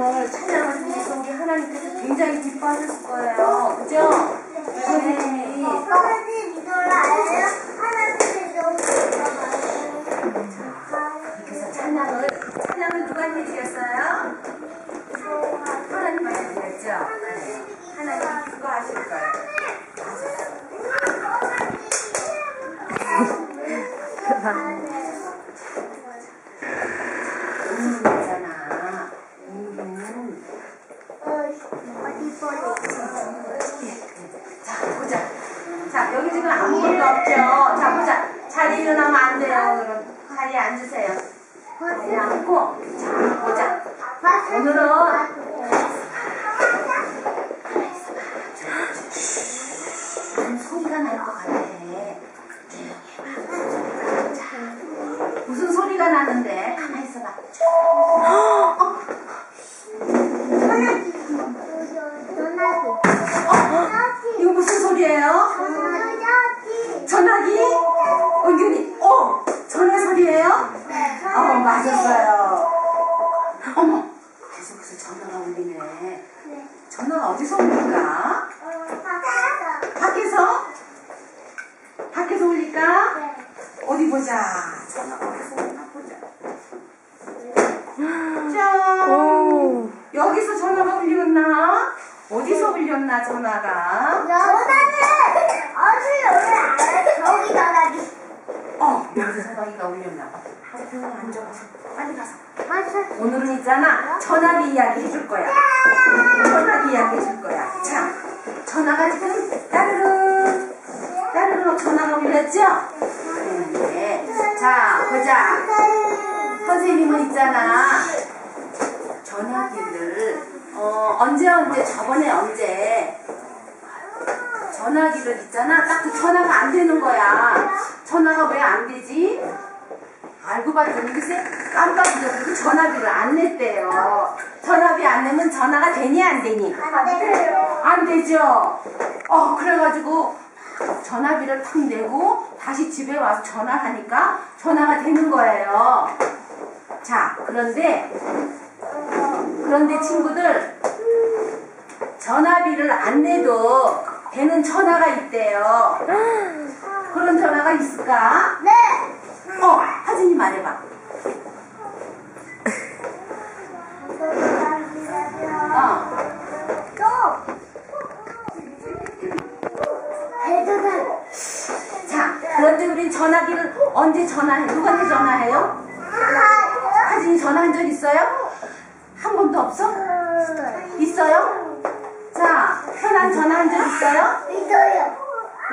오늘 찬양을 통해서 우리 하나님께서 굉장히 기뻐하셨을 거예요. 그죠? 선생님이 하나님 믿어라 알아요? 하나님 믿어라 그래서 찬양을 찬양을 누가 해주셨어요? 하나님한테 드렸죠? 하나님 기뻐하실 거예요. 오늘이잖아. 오늘은 어디 보내? 자 보자. 자 여기 지금 아무것도 없죠. 자 보자. 자리 일어나면 안 돼요. 그럼 앉으세요. 자리에 앉고 자 보자. 오늘은 무슨 소리가 날 것 같아. 자, 무슨 소리가 나는데 가만히 있어봐. 이거 무슨 소리예요? 짠! 여기서 전화가 울렸나? 어디서 울렸나, 전화가? 어, 여기서 전화기가 울렸나 봐. 조용히 앉아가서 빨리 가서. 오늘은 있잖아. 전화기 이야기 해줄 거야. 전화기 이야기 해줄 거야. 자 전화가 지금 따르릉. 따르릉 전화가 울렸죠? 그랬는데. 자 보자 선생님은 있잖아 전화기를 어 언제 언제 저번에 언제 전화기를 있잖아 딱 그 전화가 안 되는 거야 전화가 왜 안 되지? 알고 봤더니 글쎄 깜빡 잊어서 전화비를 안 냈대요. 전화비 안 내면 전화가 되니 안 되니? 안 되죠. 어 그래가지고 전화비를 탁 내고 다시 집에 와서 전화하니까 전화가 되는 거예요. 자 그런데 그런데 친구들 전화비를 안 내도 되는 전화가 있대요. 그런 전화가 있을까? 어, 하진이 말해봐. 어, 자, 그런데 우린 전화기를 언제 전화해? 누구한테 전화해요? 하진이 전화한 적 있어요? 한 번도 없어? 있어요? 자, 편한 전화한 적 있어요?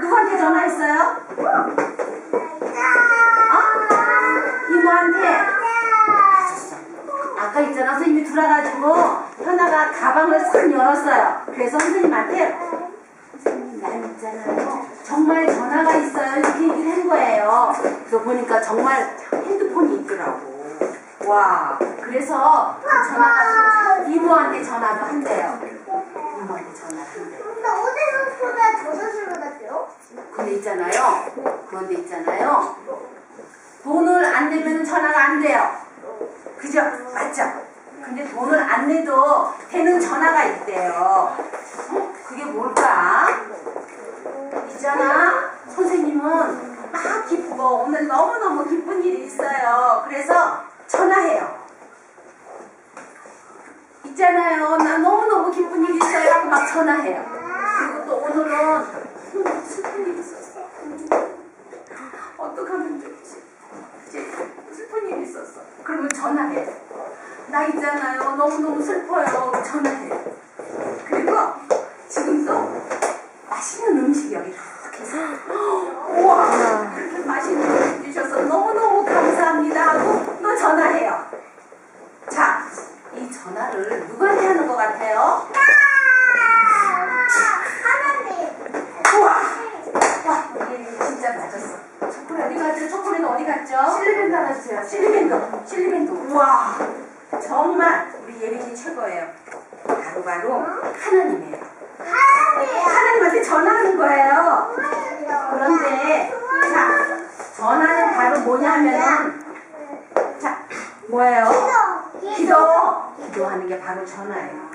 누구한테 전화했어요? 어? 이모한테. 아까 있잖아 선생님이 들어가지고 현아가 가방을 싹 열었어요. 그래서 선생님한테 선생님 날 있잖아요. 정말 전화가 있어요. 이렇게 얘기를 한 거예요. 그래서 보니까 정말. 와, 그래서 그 전화가 이모한테 전화도 한대요. 이모한테 전화를 한대요. 근데 있잖아요. 그런데 있잖아요. 돈을 안 내면 전화가 안 돼요. 그죠? 맞죠? 근데 돈을 안 내도 되는 전화가 있대요. 어? 그게 뭘까? 있잖아. 선생님은 막 기쁘고 오늘 너무너무 기쁜 일이 있어요. 그래서 전화해요. 있잖아요. 나 너무너무 기쁜 일이 있어요. 하고 막 전화해요. 그리고 또 오늘은 음, 슬픈 일이 있었어. 어떡하면 좋지? 슬픈 일이 있었어. 그러면 전화해. 나 있잖아요. 너무너무 슬퍼요. 전화해. 그리고 지금 또 맛있는 음식 여기 이렇게 해서 우와 그렇게 맛있는 음식 주셔서 너무너무 감사합니다 하고 또 전화해요. 자, 이 전화를 누구한테 하는 것 같아요? 우와! 와, 우리 진짜 맞았어. 초콜릿 어디 갔죠? 초콜릿 어디 갔죠? 실리밴드 하나 주세요. 실리밴드. 실리밴드. 우와! 정말 우리 예린이 최고예요. 바로바로 하나님이에요. 하나님한테 전화하는 거예요. 그런데, 바로 뭐냐면은, 자, 뭐예요? 기도! 기도하는 게 바로 전화예요.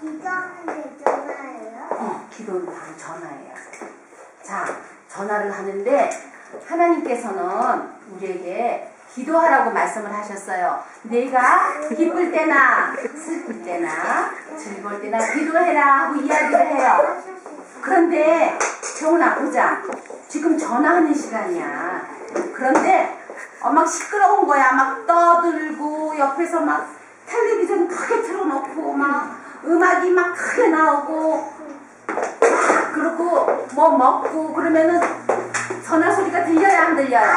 기도하면 되잖아요. 어, 기도는 바로 전화예요. 자, 전화를 하는데 하나님께서는 우리에게 기도하라고 말씀을 하셨어요. 내가 기쁠 때나 슬플 때나 즐거울 때나 기도해라 하고 이야기를 해요. 그런데 경훈아 보자. 지금 전화하는 시간이야. 그런데 어, 막 시끄러운 거야. 막 떠들고 옆에서 막 텔레비전 크게 틀어놓고 막 음악이 막 크게 나오고 막 그러고 뭐 먹고 그러면은 전화 소리가 들려야 안 들려요?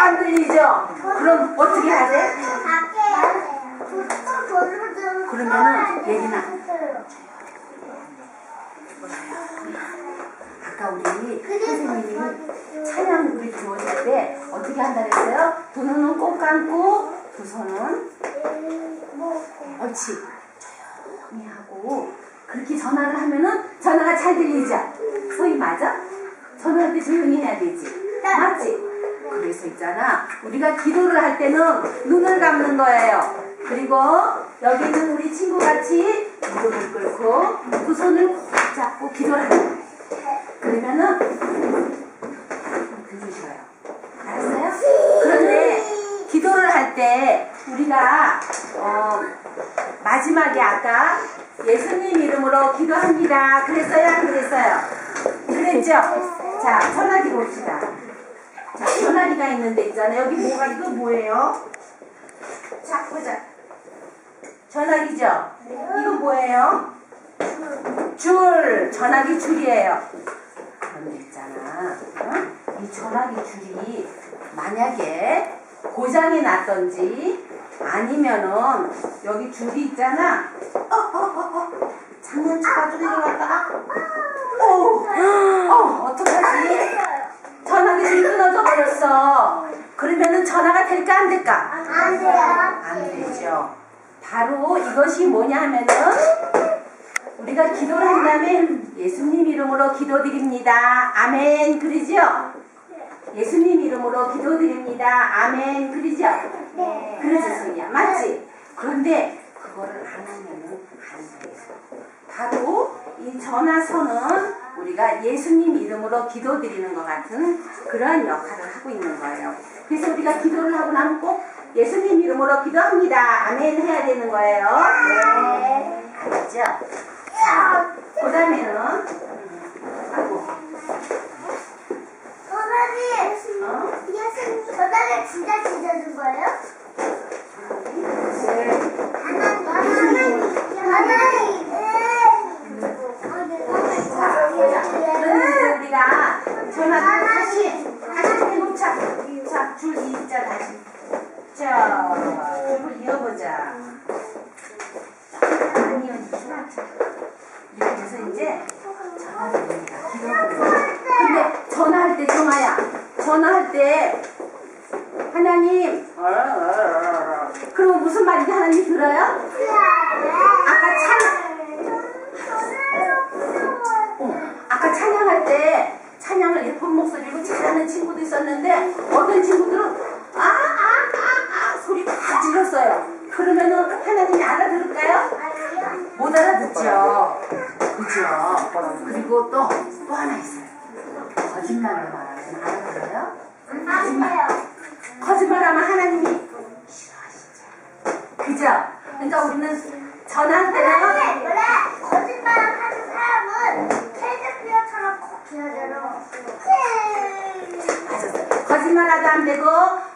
안 들리죠? 그럼 어떻게 해야 돼? 그러면은 예린아 아까 우리 선생님이 찬양 우리 주어질 때 어떻게 한다 그랬어요? 두 눈은 꼭 감고 두 손은 옳지 조용히 하고 그렇게 전화를 하면은 전화가 잘 들리죠? 소리 맞아? 전화할 때 조용히 해야 되지 맞지? 그래서 있잖아 우리가 기도를 할 때는 눈을 감는 거예요 그리고 여기 있는 우리 친구같이 무릎을 꿇고 두 손을 꼭 잡고 기도를 하는 거예요 그러면은 들으셔요 알았어요? 그런데 기도를 할 때 우리가 어, 마지막에 아까 예수님 이름으로 기도합니다. 그랬어요? 안 그랬어요? 그랬죠? 자, 전화기 봅시다. 자, 전화기가 있는데 있잖아요. 여기 뭐가, 이거 뭐예요? 자, 보자. 전화기죠? 이거 뭐예요? 줄. 전화기 줄이에요. 어? 이 전화기 줄이 만약에 고장이 났던지 아니면은 여기 줄이 있잖아. 어, 어, 어, 어. 장난치다 좀 들어갔다가. 어, 어, 어떡하지? 전화기 줄이 끊어져 버렸어. 그러면은 전화가 될까 안 될까? 안 되죠. 바로 이것이 뭐냐 하면은 우리가 기도를 한다면 예수님 이름으로 기도드립니다. 아멘. 그러죠? 예수님 이름으로 기도드립니다. 아멘. 그러죠? 그러지 소리야. 맞지? 그런데 그거를 안 하면은 안 돼요. 바로 이 전화선은 우리가 예수님 이름으로 기도드리는 것 같은 그런 역할을 하고 있는 거예요. 그래서 우리가 기도를 하고 나면 꼭 예수님 이름으로 기도합니다. 아멘 해야 되는 거예요. 네. 알았죠? 자, 그 다음에는, 아이고, 이어보자. 이렇게 해서 이제 전화 드립니다. 전화할 때 정아야, 전화할 때 하나님, 그럼 무슨 말인지 하나님 들어요? 아까 찬, 어, 아까 찬양할 때 찬양을 예쁜 목소리로 잘하는 친구도 있었는데 어떤 친구들은 아, 아, 아, 아 소리 다 질렀어요. 그러면은 하나님이 알아들을까요? 못 알아듣죠. 그죠? 그리고 또, 또 하나 있어요. 거짓말로 말하면 알아들어요? 거짓말하면 하나님이 싫어하시죠. 그죠? 그러니까 우리는 전할 때는 거짓말 하는 사람은 테드피어처럼 꼭 해야 되나? 맞았어요. 거짓말하도 안 되고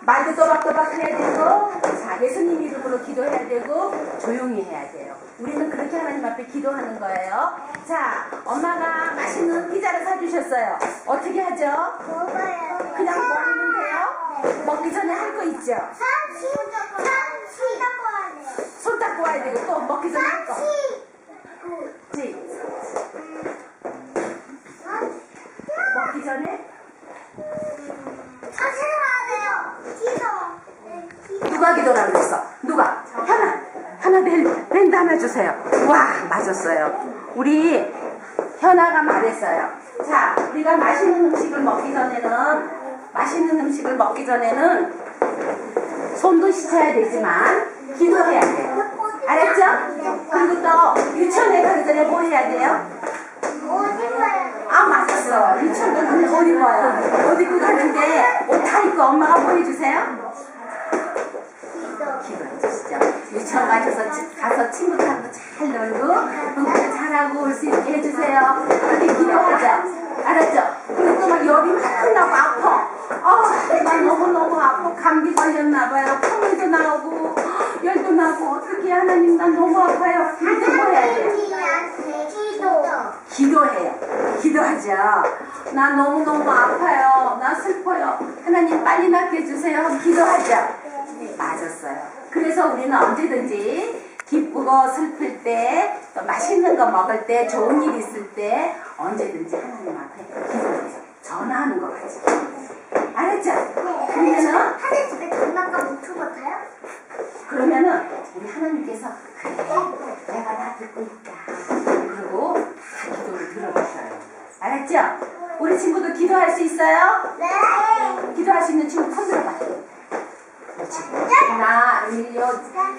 말도 또박또박 해야 되고 자 예수님 이름으로 기도해야 되고 조용히 해야 돼요. 우리는 그렇게 하나님 앞에 기도하는 거예요. 자 엄마가 맛있는 피자를 사주셨어요. 어떻게 하죠? 먹어야 돼. 그냥 먹으면 돼요? 먹기 전에 할 거 있죠? 삼치, 삼치 닦아야 돼요. 손 닦고 와야 되고 또 먹기 전에 할 거. 랜, 랜드 하나 주세요. 와, 맞았어요. 우리 현아가 말했어요. 자, 우리가 맛있는 음식을 먹기 전에는 맛있는 음식을 먹기 전에는 손도 씻어야 되지만 기도해야 돼요. 알았죠? 그리고 또 유치원에 가기 전에 뭐 해야 돼요? 아 맞았어. 유치원도 가면 옷 입어요. 옷 입고 가는데 옷 다 입고 엄마가 뭐 해주세요? 주시죠. 유치원 가셔서 치- 가서 친구들하고 잘 놀고 공부 잘하고 올 수 있게 해주세요. 그렇게 기도하죠. 알았죠? 그리고 또 막 열이 확 나고 아파. 아, 나 너무너무 아파. 감기 걸렸나 봐요. 콧물도 나오고 열도 나고 어떻게 하나님 나 너무 아파요. 그때 뭐 해야. 기도해요. 기도하죠. 나 너무너무 아파요. 나 슬퍼요. 하나님 빨리 낫게 해주세요. 하고 기도하죠. 맞았어요. 그래서 우리는 언제든지 기쁘고 슬플 때, 또 맛있는 거 먹을 때, 좋은 일 있을 때, 언제든지 하나님 앞에 기도해서 전화하는 것 같이. 알았죠? 그러면은, 하늘 집에 장난감 것 같아요? 그러면은, 우리 하나님께서, 그래, 내가 나 듣고 있다. 그리고 다 기도를 들어주셔요. 알았죠? 우리 친구도 기도할 수 있어요? 네. 기도할 수 있는 친구 손 들어봐. 그렇지. 나, 일요,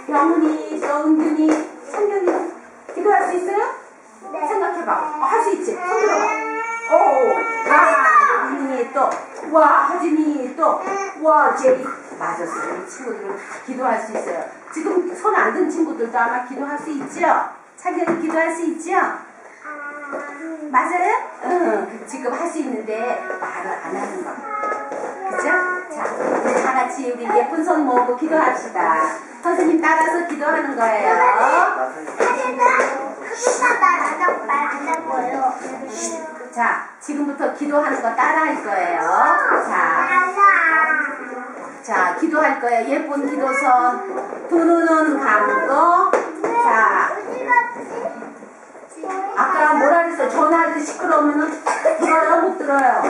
병훈이, 또 은균이, 성경이 기도할 수 있어요? 네. 생각해봐. 어, 할수 있지? 손 들어봐. 오, 와, 은이 또, 와, 하진이 또, 와, 제이. 맞았어요. 이 친구들은 다 기도할 수 있어요. 지금 손 안 든 친구들도 아마 기도할 수 있죠? 창경이 기도할 수 있죠? 맞아요? 응, 지금 할 수 있는데 말을 안 하는 거. 그죠? 자, 다 같이 우리 예쁜 손 모으고 기도합시다. 선생님 따라서 기도하는 거예요. 하늘은 크기가 말안 하고 말안 하고요. 자, 지금부터 기도하는 거 따라할 거예요. 자, 자, 기도할 거예요. 예쁜 기도선. 두 눈은 감고. 자, 아까 뭐라 그랬어? 전화할 때 시끄러우면은 들어요? 못 들어요?